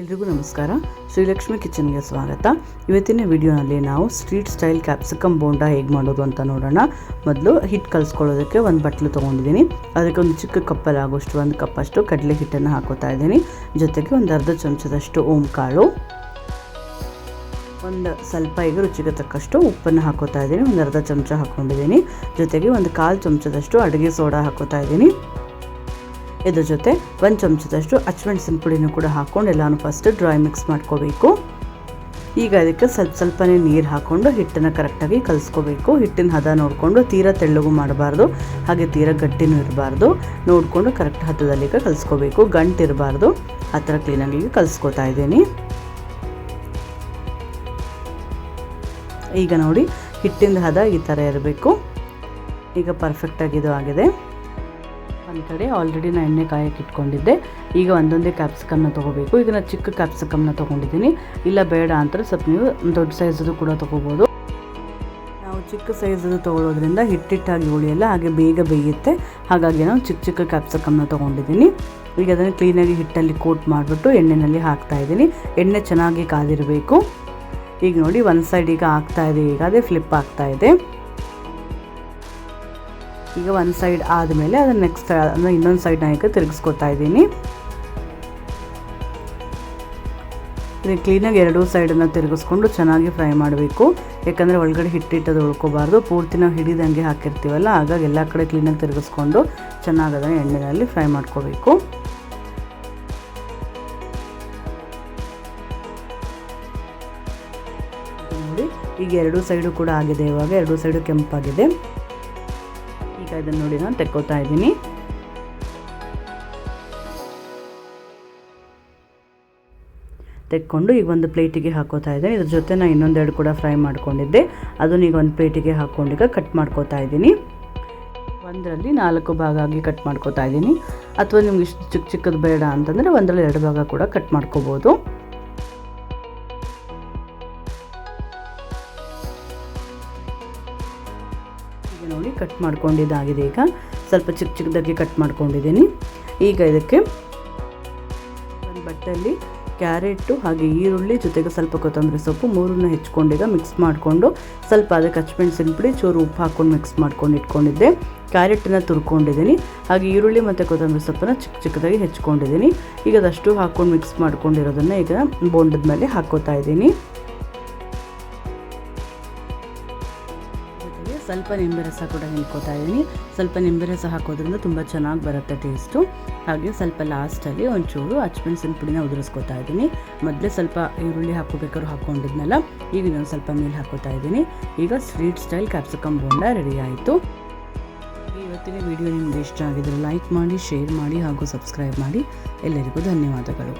ಎಲ್ರಿಗೂ ನಮಸ್ಕಾರ. ಶ್ರೀಲಕ್ಷ್ಮಿ ಕಿಚನ್ಗೆ ಸ್ವಾಗತ. ಇವತ್ತಿನ ವಿಡಿಯೋನಲ್ಲಿ ನಾವು ಸ್ಟ್ರೀಟ್ ಸ್ಟೈಲ್ ಕ್ಯಾಪ್ಸಿಕಮ್ ಬೋಂಡ ಹೇಗೆ ಮಾಡೋದು ಅಂತ ನೋಡೋಣ. ಮೊದಲು ಹಿಟ್ಟು ಕಲಿಸ್ಕೊಳ್ಳೋದಕ್ಕೆ ಒಂದು ಬಟ್ಲು ತೊಗೊಂಡಿದ್ದೀನಿ. ಅದಕ್ಕೆ ಒಂದು ಚಿಕ್ಕ ಕಪ್ಪಲ್ಲಿ ಆಗೋಷ್ಟು, ಒಂದು ಕಪ್ಪಷ್ಟು ಕಡಲೆ ಹಿಟ್ಟನ್ನು ಹಾಕೋತಾ ಇದ್ದೀನಿ. ಜೊತೆಗೆ ಒಂದು ಅರ್ಧ ಚಮಚದಷ್ಟು ಓಂ ಕಾಳು ಒಂದು ಸ್ವಲ್ಪ ಈಗ ರುಚಿಗೆ ತಕ್ಕಷ್ಟು ಉಪ್ಪನ್ನು ಹಾಕೋತಾ ಇದ್ದೀನಿ. ಒಂದು ಅರ್ಧ ಚಮಚ ಹಾಕ್ಕೊಂಡಿದ್ದೀನಿ ಜೊತೆಗೆ ಒಂದು ಕಾಲು ಚಮಚದಷ್ಟು ಅಡುಗೆ ಸೋಡಾ ಹಾಕೋತಾ ಇದ್ದೀನಿ. ಇದ್ರ ಜೊತೆ ಒಂದು ಚಮಚದಷ್ಟು ಅಚ್ಚಮೆಣಸಿನ ಪುಡಿನೂ ಕೂಡ ಹಾಕ್ಕೊಂಡು ಎಲ್ಲನೂ ಫಸ್ಟ್ ಡ್ರೈ ಮಿಕ್ಸ್ ಮಾಡ್ಕೋಬೇಕು. ಈಗ ಅದಕ್ಕೆ ಸ್ವಲ್ಪ ಸ್ವಲ್ಪನೇ ನೀರು ಹಾಕ್ಕೊಂಡು ಹಿಟ್ಟನ್ನು ಕರೆಕ್ಟಾಗಿ ಕಲಿಸ್ಕೋಬೇಕು. ಹಿಟ್ಟಿನ ಹದ ನೋಡಿಕೊಂಡು ತೀರಾ ತೆಳ್ಳಗೂ ಮಾಡಬಾರ್ದು, ಹಾಗೆ ತೀರಾ ಗಟ್ಟಿನೂ ಇರಬಾರ್ದು. ನೋಡಿಕೊಂಡು ಕರೆಕ್ಟ್ ಹದದಲ್ಲಿ ಕಲಿಸ್ಕೋಬೇಕು. ಗಂಟು ಇರಬಾರ್ದು, ಆ ಥರ ಕ್ಲೀನಾಗಿ ಕಲಿಸ್ಕೋತಾ ಇದ್ದೀನಿ. ಈಗ ನೋಡಿ ಹಿಟ್ಟಿನ ಹದ ಈ ಥರ ಇರಬೇಕು. ಈಗ ಪರ್ಫೆಕ್ಟಾಗಿ ಇದು ಆಗಿದೆ. ಒಂದು ಕಡೆ ಆಲ್ರೆಡಿ ನಾನು ಎಣ್ಣೆ ಕಾಯಕ್ಕೆ ಇಟ್ಕೊಂಡಿದ್ದೆ. ಈಗ ಒಂದೊಂದೇ ಕ್ಯಾಪ್ಸಿಕಮ್ನ ತೊಗೋಬೇಕು. ಈಗ ನಾನು ಚಿಕ್ಕ ಕ್ಯಾಪ್ಸಿಕಮ್ನ ತೊಗೊಂಡಿದ್ದೀನಿ. ಇಲ್ಲ ಬೇಡ ಅಂತಾರೆ ಸ್ವಲ್ಪ ನೀವು ದೊಡ್ಡ ಸೈಜದು ಕೂಡ ತೊಗೋಬೋದು. ನಾವು ಚಿಕ್ಕ ಸೈಜದು ತೊಗೊಳೋದ್ರಿಂದ ಹಿಟ್ಟಿಟ್ಟಾಗಿ ಉಳಿಯಲ್ಲ, ಹಾಗೆ ಬೇಗ ಬೇಯುತ್ತೆ. ಹಾಗಾಗಿ ನಾನು ಚಿಕ್ಕ ಚಿಕ್ಕ ಕ್ಯಾಪ್ಸಿಕಮ್ನ ತೊಗೊಂಡಿದ್ದೀನಿ. ಈಗ ಅದನ್ನು ಕ್ಲೀನಾಗಿ ಹಿಟ್ಟಲ್ಲಿ ಕೋಟ್ ಮಾಡಿಬಿಟ್ಟು ಎಣ್ಣೆಯಲ್ಲಿ ಹಾಕ್ತಾ ಇದ್ದೀನಿ. ಎಣ್ಣೆ ಚೆನ್ನಾಗಿ ಕಾದಿರಬೇಕು. ಈಗ ನೋಡಿ, ಒಂದು ಸೈಡ್ ಈಗ ಆಗ್ತಾ ಇದೆ, ಈಗ ಅದೇ ಫ್ಲಿಪ್ ಆಗ್ತಾ ಇದೆ. ಈಗ ಒಂದು ಸೈಡ್ ಆದಮೇಲೆ ಅದನ್ನು ನೆಕ್ಸ್ಟ್ ಅಂದರೆ ಇನ್ನೊಂದು ಸೈಡ್ ಈಗ ತಿರುಗಿಸ್ಕೊತಾ ಇದ್ದೀನಿ. ಇದನ್ನು ಕ್ಲೀನಾಗಿ ಎರಡೂ ಸೈಡನ್ನು ತಿರುಗಿಸ್ಕೊಂಡು ಚೆನ್ನಾಗಿ ಫ್ರೈ ಮಾಡಬೇಕು. ಯಾಕಂದರೆ ಒಳಗಡೆ ಹಿಟ್ಟಿಟ್ಟದು ಉಳ್ಕೋಬಾರ್ದು. ಪೂರ್ತಿ ನಾವು ಹಿಡಿದಂಗೆ ಹಾಕಿರ್ತೀವಲ್ಲ, ಹಾಗಾಗಿ ಎಲ್ಲ ಕಡೆ ಕ್ಲೀನಾಗಿ ತಿರುಗಿಸ್ಕೊಂಡು ಚೆನ್ನಾಗಿ ಅದನ್ನು ಎಣ್ಣೆಯಲ್ಲಿ ಫ್ರೈ ಮಾಡ್ಕೋಬೇಕು. ನೋಡಿ, ಈಗ ಎರಡೂ ಸೈಡು ಕೂಡ ಆಗಿದೆ ಇವಾಗ. ಎರಡೂ ಸೈಡು ಕೆಂಪಾಗಿದೆ. ಈಗ ಇದನ್ನು ನೋಡಿ ನಾನು ತೆಕ್ಕೋತಾ ಇದ್ದೀನಿ. ತೆಕ್ಕೊಂಡು ಈಗ ಒಂದು ಪ್ಲೇಟಿಗೆ ಹಾಕೋತಾ ಇದ್ದೀನಿ. ಇದ್ರ ಜೊತೆ ನಾನು ಇನ್ನೊಂದೆರಡು ಕೂಡ ಫ್ರೈ ಮಾಡ್ಕೊಂಡಿದ್ದೆ. ಅದನ್ನ ಈಗ ಒಂದು ಪ್ಲೇಟಿಗೆ ಹಾಕ್ಕೊಂಡೀಗ ಕಟ್ ಮಾಡ್ಕೋತಾ ಇದ್ದೀನಿ. ಒಂದರಲ್ಲಿ ನಾಲ್ಕು ಭಾಗ ಆಗಿ ಕಟ್ ಮಾಡ್ಕೋತಾ ಇದ್ದೀನಿ. ಅಥವಾ ನಿಮ್ಗೆ ಇಷ್ಟು ಚಿಕ್ಕ ಚಿಕ್ಕದು ಬೇಡ ಅಂತಂದರೆ ಒಂದರಲ್ಲಿ ಎರಡು ಭಾಗ ಕೂಡ ಕಟ್ ಮಾಡ್ಕೋಬೋದು. ನೋಡಿ ಕಟ್ ಮಾಡ್ಕೊಂಡಿದ್ದಾಗಿದೆ ಈಗ. ಸ್ವಲ್ಪ ಚಿಕ್ಕ ಚಿಕ್ಕದಾಗಿ ಕಟ್ ಮಾಡ್ಕೊಂಡಿದ್ದೀನಿ. ಈಗ ಇದಕ್ಕೆ ಒಂದು ಬಟ್ಟೆಯಲ್ಲಿ ಕ್ಯಾರೆಟು ಹಾಗೆ ಈರುಳ್ಳಿ ಜೊತೆಗೆ ಸ್ವಲ್ಪ ಕೊತ್ತಂಬರಿ ಸೊಪ್ಪು ಮೂರನ್ನ ಹೆಚ್ಕೊಂಡೀಗ ಮಿಕ್ಸ್ ಮಾಡಿಕೊಂಡು ಸ್ವಲ್ಪ ಅದಕ್ಕೆ ಹಚ್ಮೆಣ್ಸಿನ ಪುಡಿ, ಚೂರು ಉಪ್ಪು ಹಾಕ್ಕೊಂಡು ಮಿಕ್ಸ್ ಮಾಡ್ಕೊಂಡು ಇಟ್ಕೊಂಡಿದ್ದೆ. ಕ್ಯಾರೆಟನ್ನು ತುರ್ಕೊಂಡಿದ್ದೀನಿ. ಹಾಗೆ ಈರುಳ್ಳಿ ಮತ್ತು ಕೊತ್ತಂಬರಿ ಸೊಪ್ಪನ್ನು ಚಿಕ್ಕ ಚಿಕ್ಕದಾಗಿ ಹೆಚ್ಕೊಂಡಿದ್ದೀನಿ. ಈಗ ಅದಷ್ಟು ಹಾಕ್ಕೊಂಡು ಮಿಕ್ಸ್ ಮಾಡ್ಕೊಂಡಿರೋದನ್ನು ಈಗ ಬೋಂಡದ ಮೇಲೆ ಹಾಕ್ಕೋತಾ ಇದ್ದೀನಿ. ಸ್ವಲ್ಪ ನಿಂಬೆ ರಸ ಕೂಡ ಹಿಂಡ್ಕೋತಾ ಇದ್ದೀನಿ. ಸ್ವಲ್ಪ ನಿಂಬೆ ರಸ ಹಾಕೋದ್ರಿಂದ ತುಂಬ ಚೆನ್ನಾಗಿ ಬರುತ್ತೆ ಟೇಸ್ಟು ಹಾಗೆ ಸ್ವಲ್ಪ ಲಾಸ್ಟಲ್ಲಿ ಒಂಚೂರು ಹಚ್ಮೆಣಸಿನ ಪುಡಿನ ಉದುರಿಸ್ಕೊತಾ ಇದ್ದೀನಿ. ಮೊದಲೇ ಸ್ವಲ್ಪ ಈರುಳ್ಳಿ ಹಾಕೋಬೇಕಾದ್ರೂ ಹಾಕ್ಕೊಂಡಿದ್ನಲ್ಲ ಈಗ ಇನ್ನೊಂದು ಸ್ವಲ್ಪ ಮೇಲೆ ಹಾಕೋತಾ ಇದ್ದೀನಿ. ಈಗ sweet style capsicum bonda ready ಆಯಿತು. ಇವತ್ತಿನ ವಿಡಿಯೋ ನಿಮ್ಗೆ ಇಷ್ಟ ಆಗಿದ್ರೆ ಲೈಕ್ ಮಾಡಿ ಶೇರ್ ಮಾಡಿ ಹಾಗೂ ಸಬ್ಸ್ಕ್ರೈಬ್ ಮಾಡಿ. ಎಲ್ಲರಿಗೂ ಧನ್ಯವಾದಗಳು.